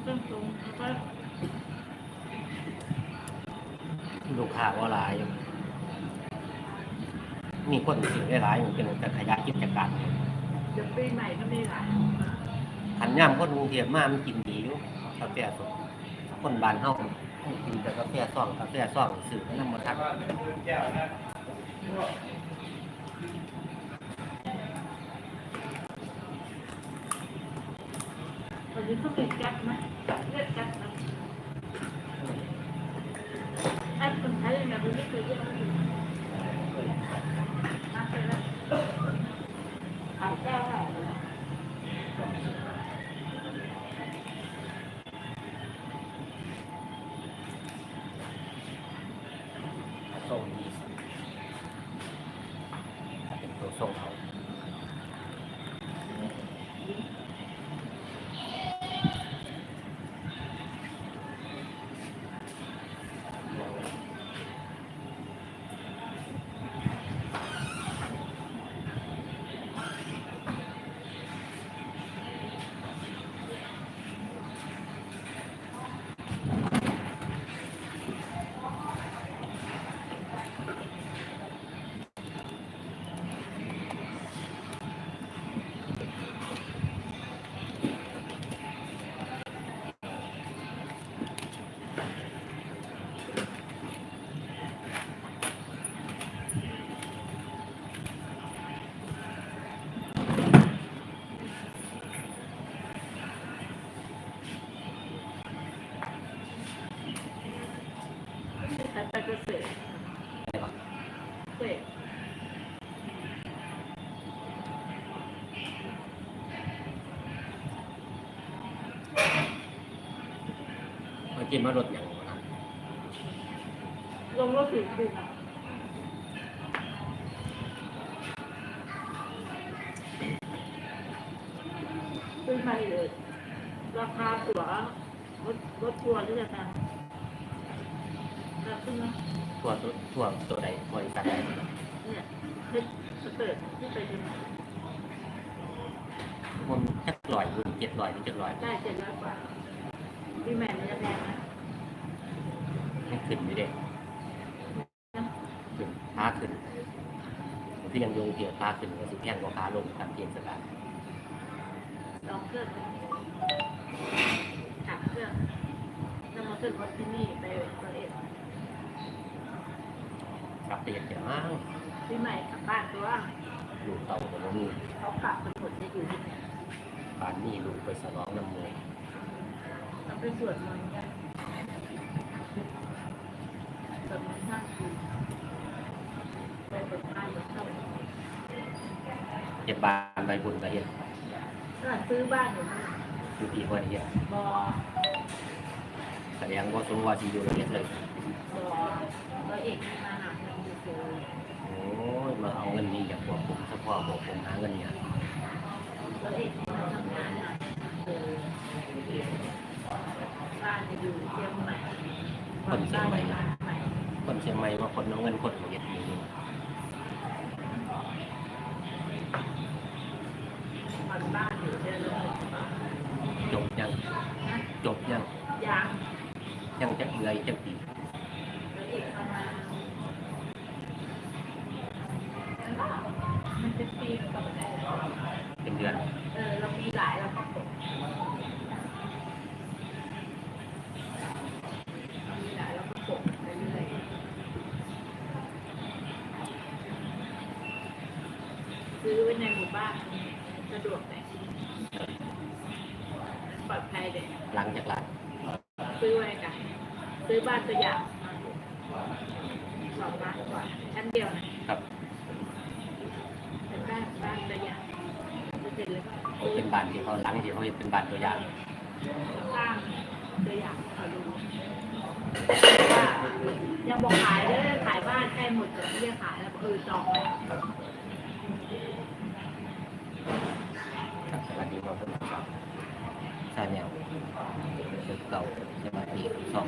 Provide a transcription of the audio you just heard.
เครื่องปรุงแล้วก็ลูกค้าว่าหลาย มีคนสิ่งได้หลายอยู่เป็นแต่ขยะกิจการเดี๋ยวปีใหม่ก็มีหลายขันย่ำคนกรุงเทพมามันกินดีอยู่กาแฟสดคนบ้านเฮากินแต่กาแฟซ่องกาแฟซ่องสื่อน้ำมันทัก วันนี้เข เกษตรมื่อกี้มารถอย่างนะลงรถถึงดึงซื้อใหม่เลยราคาตั๋วรถรถทัวร์ที่จะทำ แล้วขึ้นนะตัวตัวตัวตัวใดบริษัทใดเนี่ยเพชรสเติร์ดที่ไปเชียงใหม่มันแค่ลอยคุณเจ็ดลอยหรือเจ็ดลอยได้เจ็ดร้อยกว่าพี่แมนจะแพงไหมให้ขึ้นไม่ได้ขึ้นพาขึ้นที่ยังโยงเกี่ยวพาขึ้นก็สิแพงกว่าพาลงตามเกณฑ์สถานลองเครื่องขับเครื่องแล้วมาขึ้นรถที่นี่ไปตัวเอง กลับไปอย่างเดียวอ้าวพี่ใหม่กลับบ้านตัวลูกเต่ากับมีเขากลับเป็นคนจะอยู่ที่ไหนป่านนี้ลูกไปสลองน้ำมือเราไปสวดมนต์กันสวดมนต์นั่งคุยไปเปิดบ้านเปิดเข้าเจ็บบานใบบุญก็เห็นก็ซื้อบ้านอยู่นี่อยู่ที่วันเดียวบอแสดงว่าสมว่าที่อยู่ละเอียดเลยบอแล้วเอกมาหาเงินอยู่คือ โอ้ยมาเอาเงินนี้จากพวกผมเฉพาะบอกผมหาเงินเนี่ยคนเชียงใหม่คนเชียงใหม่ว่าคนเอาเงินคนละเอียดอยู่นี่บ้านบ้านอยู่เชียงใหม่จบยัง จบยังยางยังจะเดือยจะปี เดือน เออเรามีหลายเราก็กดมีหลายเราก็กดไปเรื่อยซื้อไว้ในหมู่บ้านสะดวกเลยปลอดภัยเลยหลังจากหลังซื้อไว้กันซื้อบ้านตัวอย่างสองล้านกว่าชั้นเดียวนะครับ เป็นบ้านบ้านตัวอย่างจะ เขาเป็นบ้านที่เขาหลังที่เขาเป็นบ้านตัวอย่างสร้างตัวอย่างเขาดูว่ายังบอกขายเลยขายบ้านใกล้หมดแต่ไม่ได้ขายแล้วเออจองไว้ครับสวัสดีครับผมชาแนลเก่าสวัสดีสอง